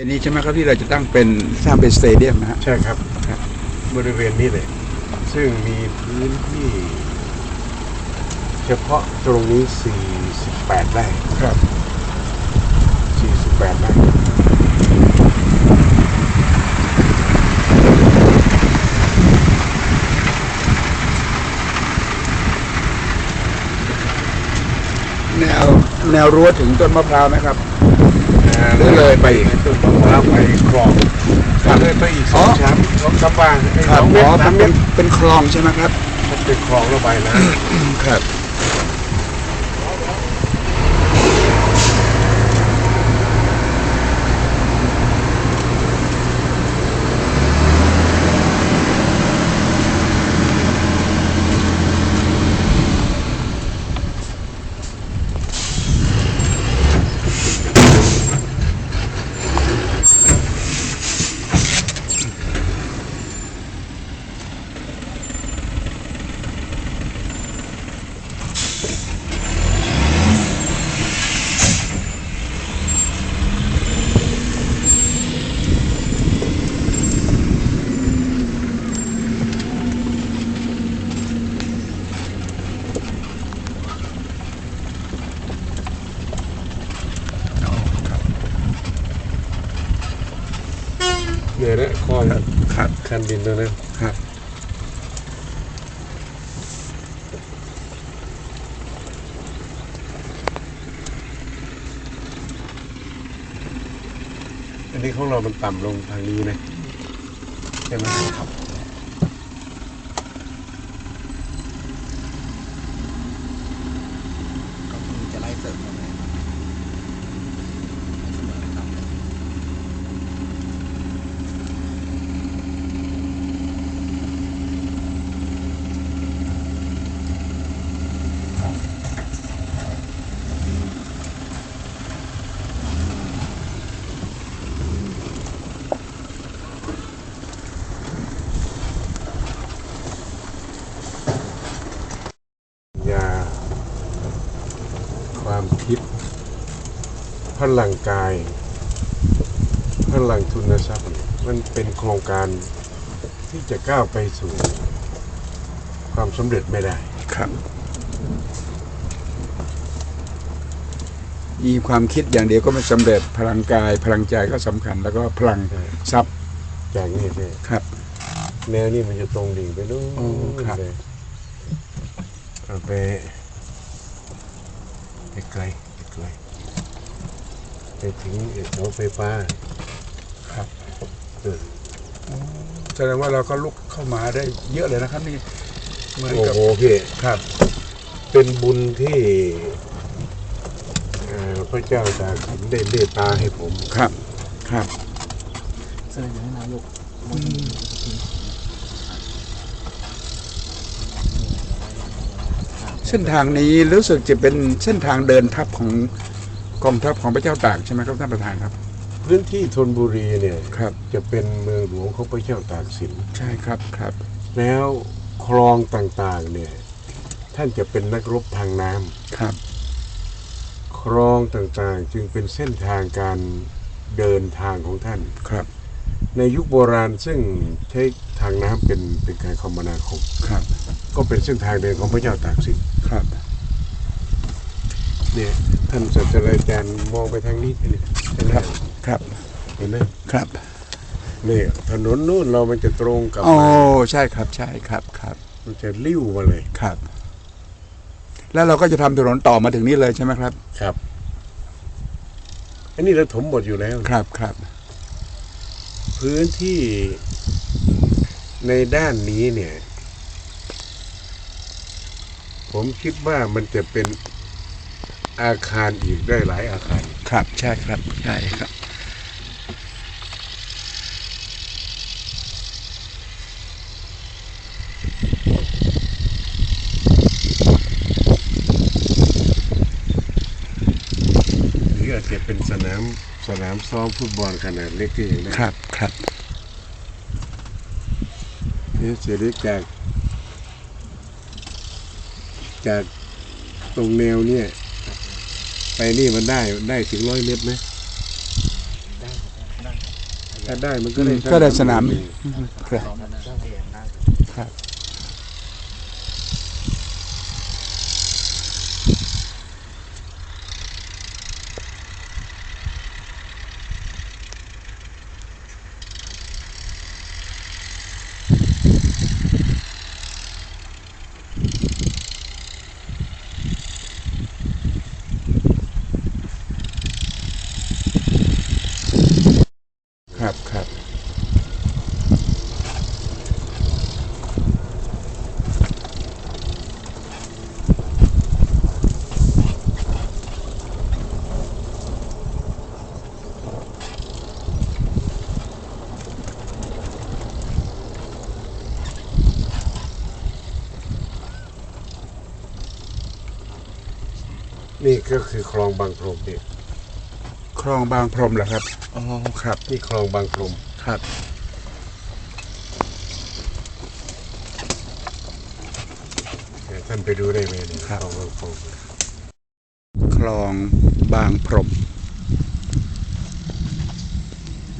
อันนี้ใช่ไหมครับที่เราจะตั้งเป็นสร้างเป็นสเตเดียมนะฮะใช่ครับครับ บริเวณนี้เลย ซึ่งมีพื้นที่ เฉพาะตรงนี้ 48ไร่ครับ 48ไร่แนวแนวรั้วถึงต้นมะพร้าวไหมครับอ่า หรือเลยไปอีกต้นมะพร้าวไปคลองครับเลยไปอีกสอ๋อองชั้นสองสามบ้านไอ้ครัสบองเมอ๋ตอรสามเมเป็ตนรเป็นคลองใช่ไหมครับ มันเป็นคลองระบายน้ครับำเนี่ยนะคลองครับ คันดินตรงนั้นครับอันนี้ของเรามันต่ำลงทางนี้นะใช่ไหมครับ ก็คือจะไล่เสริมกันเลยเสมอครับ ยาความคิด พ ลังกาย พลังทุนทรัพย์เนี่ยมันเป็นโครงการที่จะก้าวไปสู่ความสำเร็จไม่ได้ ครับ มีความคิดอย่างเดียวก็ไม่สำเร็จพลังกาย พลังใจก็สำคัญ แล้วก็พลังทรัพย์จากนี้เนี่ยครับ แนวนี้มันจะตรงดิ่งไปนู่นโอ้ครับ เลยเอาไปไปไกลไปไกล ไปถึงเสาไฟฟ้าครับเออแสดงว่าเราก็ลุกเข้ามาได้เยอะเลยนะครับนี่เหมือนโอ้กับโหพี่ครับเป็นบุญที่เอ่อพระเจ้าตากสินได้เมตตาให้ผม ครับครับเสนอให้นายกเส้นทางนี้รู้สึกจะเป็นเส้นทางเดินทัพของ กองทัพของพระเจ้าตากใช่ไหมครับท่านประธานครับ พื้นที่ธนบุรีเนี่ยครับ จะเป็นเมืองหลวงของพระเจ้าตากสิน ใช่ครับครับ แล้วคลองต่างๆเนี่ยท่านจะเป็นนักรบทางน้ำครับ คลองต่างๆจึงเป็นเส้นทางการเดินทางของท่านครับ ในยุคโบราณซึ่งใช้ทางน้ำเป็นเป็นการคมนาคมครับ ก็เป็นเส้นทางเดินของพระเจ้าตากสินครับ เนี่ยท่านศาสตราจารย์มองไปทางนี้เนี่ยเห็นไหมครับครับเห็นไหมครับเนี่ยถนนนู่นเรามันจะตรงกับโอ้ใช่ครับ ใช่ครับครับ มันจะลิ้วมาเลยครับ แล้วเราก็จะทำถนนต่อมาถึงนี้เลยใช่ไหมครับ ครับ อันนี้เราถมหมดอยู่แล้ว ครับครับ พื้นที่ในด้านนี้เนี่ย ผมคิดว่ามันจะเป็น อาคารอีกได้หลายอาคาร ครับใช่ครับใช่ครับ หรืออาจจะเป็นสนามสนามซ้อมฟุตบอลขนาดเล็กก็ยังได้ครับครับเนี่ยเสียดีจาก จากตรงแนวเนี่ย ไปนี่มันได้ได้ถึงร้อยเมตรไหมได้ครับได้ถ้าได้มันก็ได้ก็ได้สนามหงครับลองมันสร้างเองได้ครับครับครับ นี่ก็คือคลองบางพรมเนี่ยคลองบางพรมเหรอครับอ๋อครับ นี่คลองบางพรมครับเนี่ยท่านไปดูได้ไหมเนี่ยครับคลองบางพรมคลองบางพรม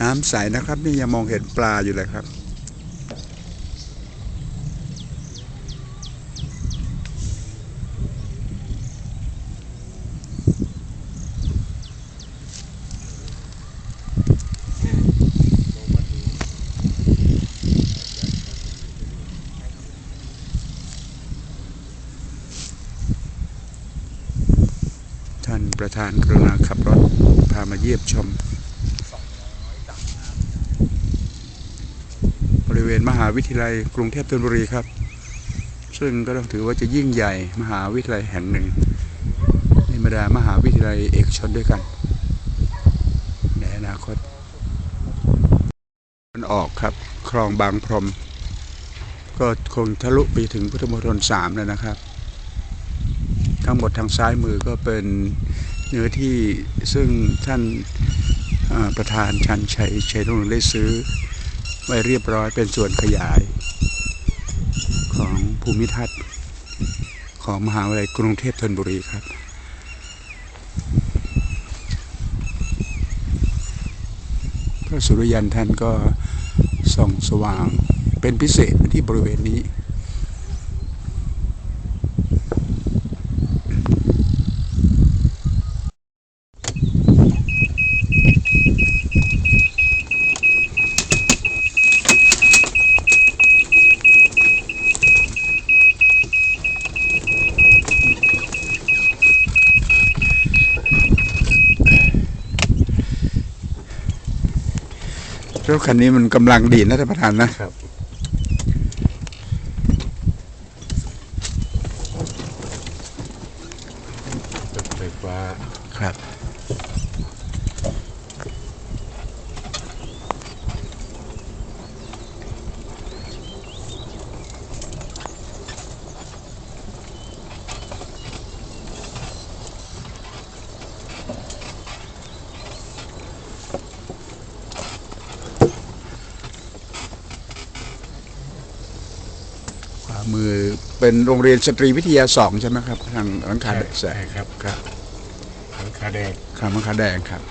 น้ำใสนะครับ นี่ยังมองเห็นปลาอยู่เลยครับ ทานประธานกรุณาขับรถพามาเยี่ยมชม บริเวณมหาวิทยาลัยกรุงเทพธนบุรีครับ ซึ่งก็ต้องถือว่าจะยิ่งใหญ่มหาวิทยาลัยแห่งหนึ่งในบรรดามหาวิทยาลัยเอกชนด้วยกันในอนาคตมันออกครับคลองบางพรม ก็คงทะลุไปถึงพุทธมณฑลสามแล้วนะครับทั้งหมดทางซ้ายมือก็เป็น เนื้อที่ซึ่งท่านประธานชันชัยชัยนุ่นได้ซื้อ ไว้เรียบร้อยเป็นส่วนขยายของภูมิทัศน์ของมหาวิทยาลัยกรุงเทพธนบุรีครับ พระสุริยันท่านก็ส่องสว่างเป็นพิเศษที่บริเวณนี้ รถคันนี้มันกำลังดีนะท่านประธานนะครับรถไฟฟ้า ครับ ขวามือ เป็นโรงเรียนสตรีวิทยาสองใช่ไหมครับ ทางหลังคาแดงใช่ครับครับหลังคาแดงครับหลังคาแดงครับ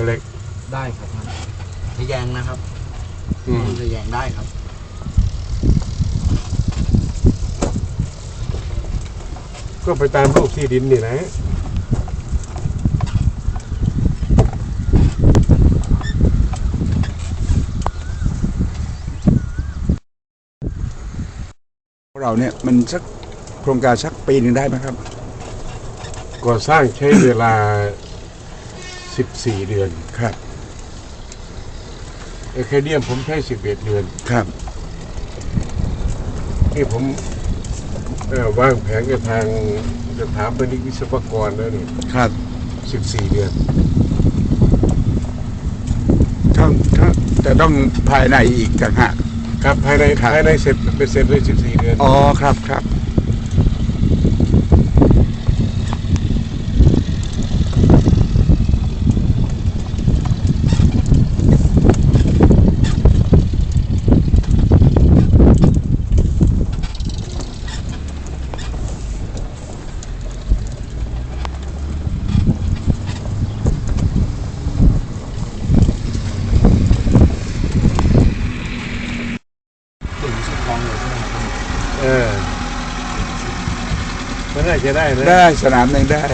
ตัวเล็ก ได้ครับท่านทะแยงนะครับ อืม ทะแยงได้ครับ ก็ไปตามรูปที่ดินนี่นะเราเนี่ยมันสักโครงการสักปีหนึ่งได้ไหมครับ ก่อสร้างใช้เวลา 14 เดือนครับเอเคเดียมผมใช้ 11 เดือนครับนี่ผมเอ่อ วางแผนกับทางสถาปนิกวิศวกรแล้วนี่ครับ14เดือนต้องถ้าแต่ต้องภายในอีกต่างหากครับภายในครับภายในเสร็จเป็นเสร็จเลย14เดือน อ๋อครับครับ ถึงสุดคลองเลยใช่ไหมครับ เออมันน่า จะได้นะได้สนามหนึ่งได้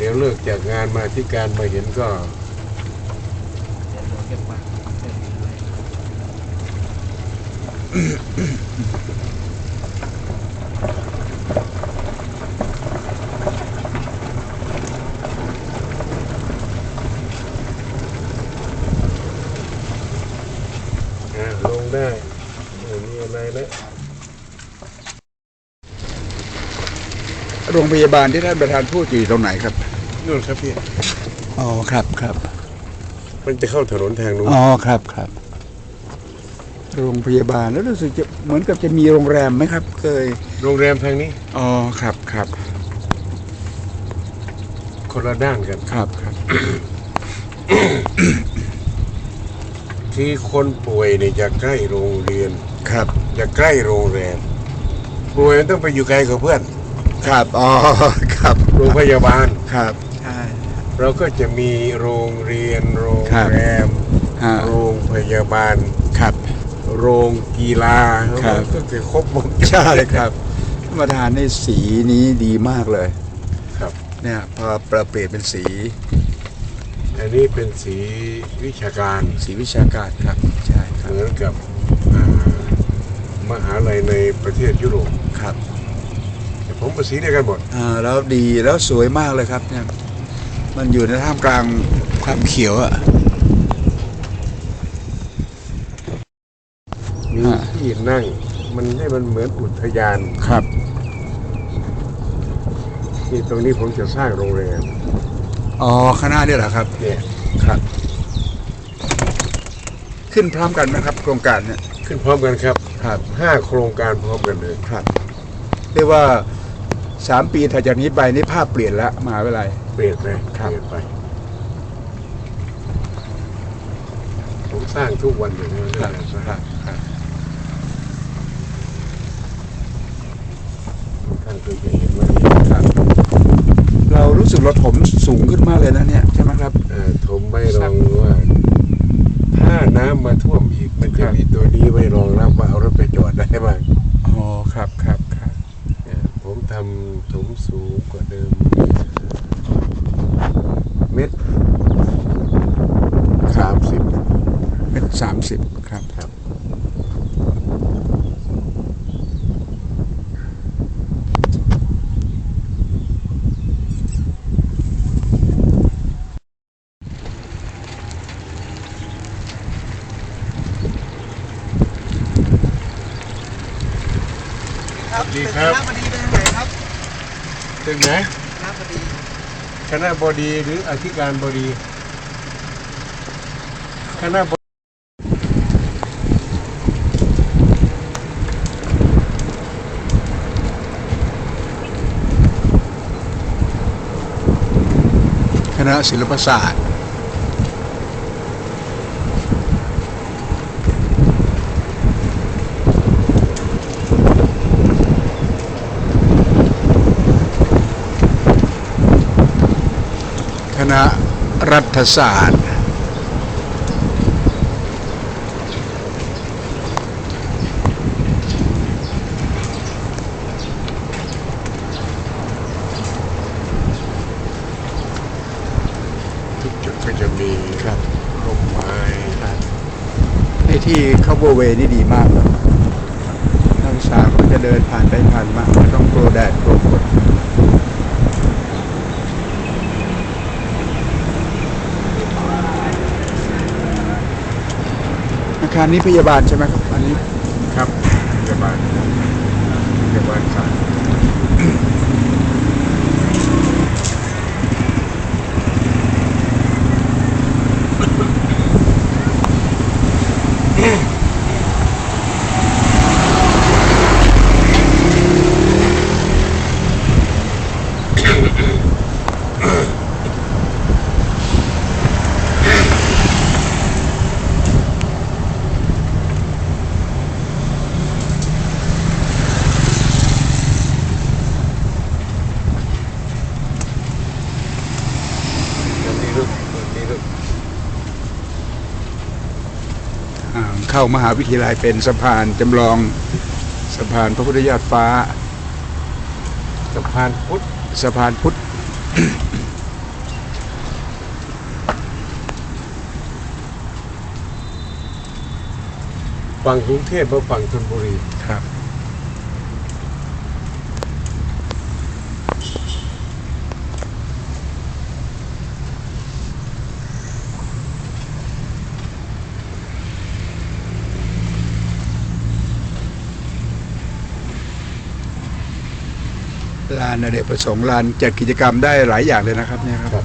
เดี๋ยวเลิกจากงานมาที่การมาเห็นก็เดี๋ยวเราเก็บไว้เก็บไว้ อ่าลงได้ไม่มีอะไรแล้ว โรง พยาบาลที่ท่านประธานพูดอยู่ตรงไหนครับนู่นครับพี่อ๋อครับครับ มันจะเข้าถนนทางนู้นอ๋อครับครับ โรงพยาบาลแล้วรู้สึกจะเหมือนกับจะมีโรงแรมไหมครับ เคยโรงแรมทางนี้อ๋อครับครับคนละด้านกันครับครับ ที่คนป่วยเนี่ยจะใกล้โรงเรียนครับ จะใกล้โรงแรมป่วยมันต้องไปอยู่ไกลกับเพื่อน ครับอ๋อครับโรงพยาบาลครับ ใช่ เราก็จะมีโรงเรียนโรงครับแรม ฮะ โรงพยาบาล ครับ โรงกีฬาครับ ก็คือครบวงจร ใช่ครับท่านประธานในสีนี้ดีมากเลยครับ เนี่ยพอประเปลี่ยนเป็นสีอันนี้เป็นสีวิชาการสีวิชาการครับ ใช่ครับเหมือนกับอ่ามหาลัยในประเทศยุโรปครับแต่ ผมเป็นสีเดียวกันหมดอ่าแล้วดีแล้วสวยมากเลยครับเนี่ย มันอยู่ในท่ามกลางความเขียวอะมีฮะที่นั่ง มันให้มันเหมือนอุทยานครับนี่ตรงนี้ผมจะสร้างโรงแรมอ๋อข้างหน้านี่เหรอครับ เนี่ยครับ ขึ้นพร้อมกันไหมครับ โครงการเนี่ยขึ้นพร้อมกันครับครับห้าโครงการพร้อมกันเลย ครับ เรียกว่า สามปีถัดจากนี้ไปนี่ภาพเปลี่ยนแล้วมหาวิทยาลัย เปลี่ยนไปครับ เปลี่ยนไป ผมสร้างทุกวันอยู่นะเรื่องการสร้างครับครับท่านเคยจะเห็นว่านี่ครับเรารู้สึกเราถมสูงขึ้นมากเลยนะเนี่ยใช่ไหมครับ เอ่อผมไม่รองว่า ถ้าน้ำมาท่วมอีก มันคจะรับมีตัวนี้ไว้รองรับว่าเอารถไปจอดได้บ้างอ๋อครับครับครับเอ่อผม ทำถมสูงกว่าเดิม เม็ดสามสิบเป็นสามสิบครับครับครับดีครับคณะบดีเป็นยังไงครับ ถึงไหนคณะบดีหรืออธิการบดี คณะบคณะศิลปศาสตร์ คณะ รัฐศาสตร์ ทุกจุดก็จะมีครับร่มไม้ไอ้ที่เข้าโบเวนี่ดีมากเลยนักศึกษาก็จะเดินผ่านไปผ่านมาไม่ต้องกลัวแดดกลัวฝน อาคารนี้พยาบาลใช่ไหมครับ อันนี้ครับพยาบาลพยาบาลศาสตร์ อันนี้ลูกอันนี้ลูก อ่า เข้ามหาวิทยาลัยเป็นสะพานจำลองสะพานพระพุทธยอดฟ้าสะพานพุทธสะพานพุทธฝั่งกรุงเทพและฝั่งธนบุรีครับ ลานอเนกประสงค์ลานจัดกิจกรรมได้หลายอย่างเลยนะครับเนี่ยครับ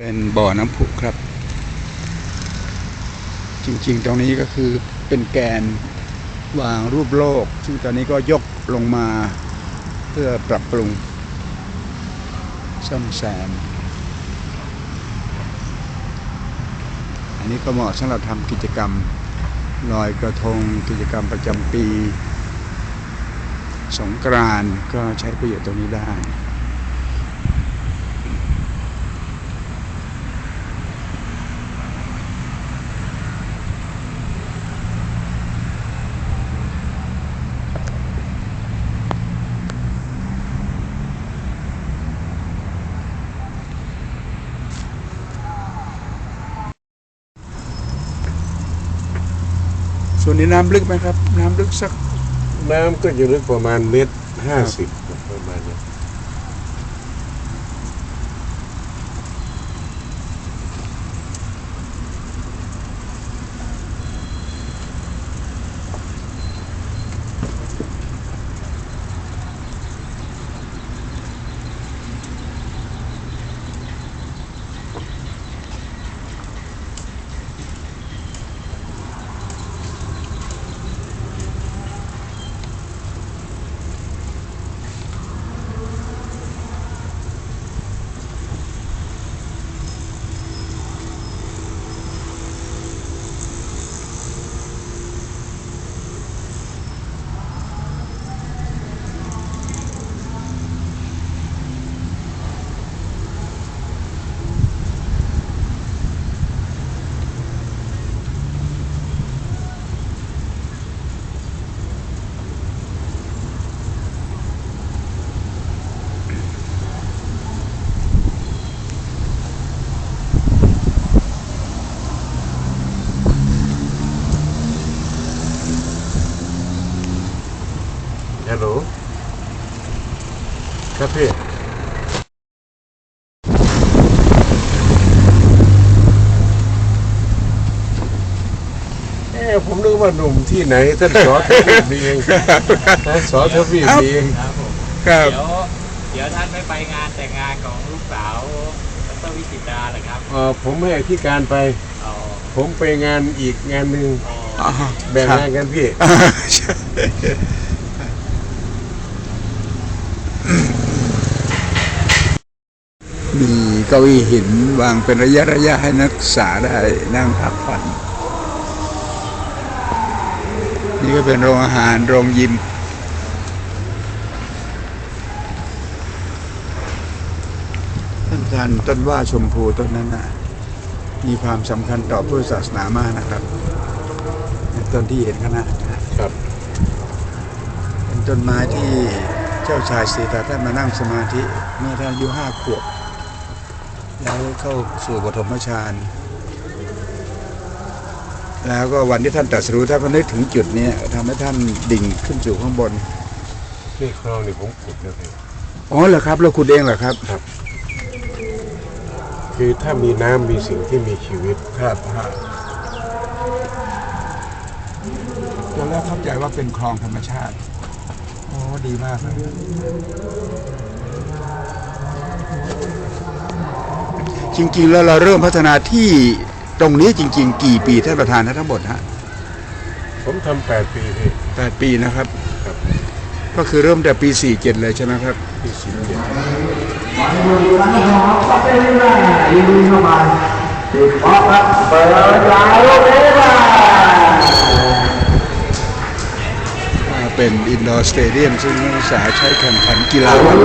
เป็นบ่อน้ำผุครับ จริงๆ ตรงนี้ก็คือเป็นแกน วางรูปโลก ซึ่งตอนนี้ก็ยกลงมาเพื่อปรับปรุงซ่อมแซม อันนี้ก็เหมาะสำหรับทำกิจกรรมลอยกระทงกิจกรรมประจำปี สงกรานก็ใช้ประโยชน์ตรงนี้ได้ ส่ว นนี้น้ำลึกไหมครับ น้ำลึกสัก น้ำก็อยู่ลึกประมาณเมตรห้าสิบ ฮัลโหล ครับพี่เอ๊ะผมนึกว่าหนุ่มที่ไหนท่านสอทวีปนี่เองท่านสอทวีปนี่เอง ครับผมครับเดี๋ยวเดี๋ยวท่านไม่ไปงานแต่งงานของลูกสาวดรวิจิตราเหรอครับเอ่อผมให้อธิการไปเอาผมไปงานอีกงานหนึ่งเอาอ๋อ แบ่งครับงานกันพี่อ่าใช่ เก้าอี้หินวางเป็นระยะระยะให้นักศึกษาได้นั่งพักผ่อนนี่ก็เป็นโรงอาหารโรงยิมท่านอาจารย์ต้นว่าชมพูต้นนั้นนะมีความสำคัญต่อพุทธศาสนามากนะครับต้นที่เห็นข้างหน้าครับ เป็นต้นไม้ที่เจ้าชายสีตาท่านมานั่งสมาธิเมื่อท่านอายุห้าขวบ แล้วเข้าสู่ปฐมฌานแล้วก็วันที่ท่านตรัสรู้ท่านก็นึกถึงจุดเนี้ยทำให้ท่านดิ่งขึ้นสู่ข้างบนนี่คลองนี่ผมขุดนะพี่อ๋อเหรอครับ เราขุดเองเหรอครับคือถ้ามีน้ำมีสิ่งที่มีชีวิตครับตอนแรกเข้าใจว่าเป็นคลองธรรมชาติโอ้ดีมากเลย จริง ๆ แล้วเราเริ่มพัฒนาที่ตรงนี้จริง ๆ กี่ปีท่านประธานทั้งหมดฮะผมทำแปดปีพี่แปดปีนะครับ ครับก็คือเริ่มแต่ปี 47 เลยใช่ไหมครับที่สิบเจ็ดเป็นอินดอร์สเตเดียมซึ่งนักศึกษาใช้แข่งขันกีฬาวัน